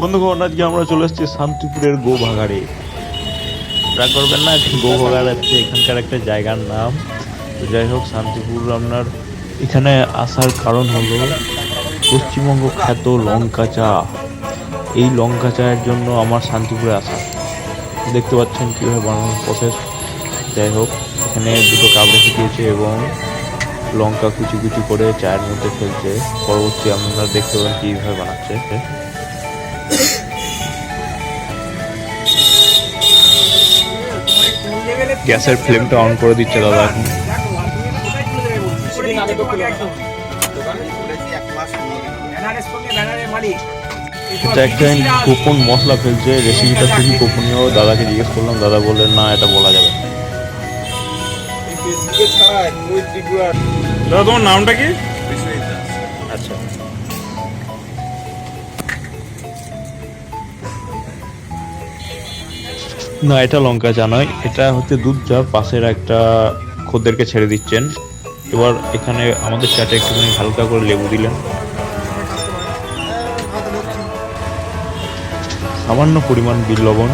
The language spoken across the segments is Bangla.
বন্ধুগণ, আজকে আমরা চলে এসেছি শান্তিপুরের গোভাগাড়ে। রাগ করবেন না গোভাগাড় হচ্ছে, এখানকার একটা জায়গার নাম। তো যাই হোক, শান্তিপুর আপনার এখানে আসার কারণ হলো পশ্চিমবঙ্গ খ্যাত লঙ্কা চা এই লঙ্কা চায়ের জন্য আমার শান্তিপুরে আসা। দেখতে পাচ্ছেন কীভাবে বানানোর প্রসেস যাই হোক, এখানে দুটো কাপ রেখে দিয়েছে এবং লঙ্কা কুচি কুচি করে চায়ের মধ্যে ফেলছে। পরবর্তী আপনারা দেখতে পাবেন কীভাবে বানাচ্ছে। গ্যাসের ফ্লেমটা অন করে দিচ্ছে দাদা এখন। এটা একটা গোপন মশলা ফেলছে রেসিপিটা খুবই গোপনীয়। দাদাকে জিজ্ঞেস করলাম দাদা বললেন না এটা বলা যাবে দাদা তোমার নামটা কি? আচ্ছা। না, এটা লঙ্কা চা নয়। এটা হচ্ছে দুধ চা, পাশের একটা খদ্দেরকে ছেড়ে দিচ্ছেন। এবার এখানে আমাদের চাটা একটুখানি হালকা করে লেবু দিলেন। সামান্য পরিমাণ বিল লবণ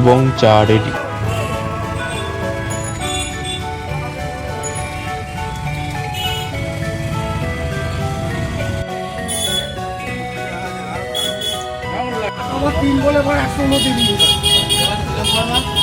এবং চা রেডি আমার তিন বলে পর একশো উনত্রিশ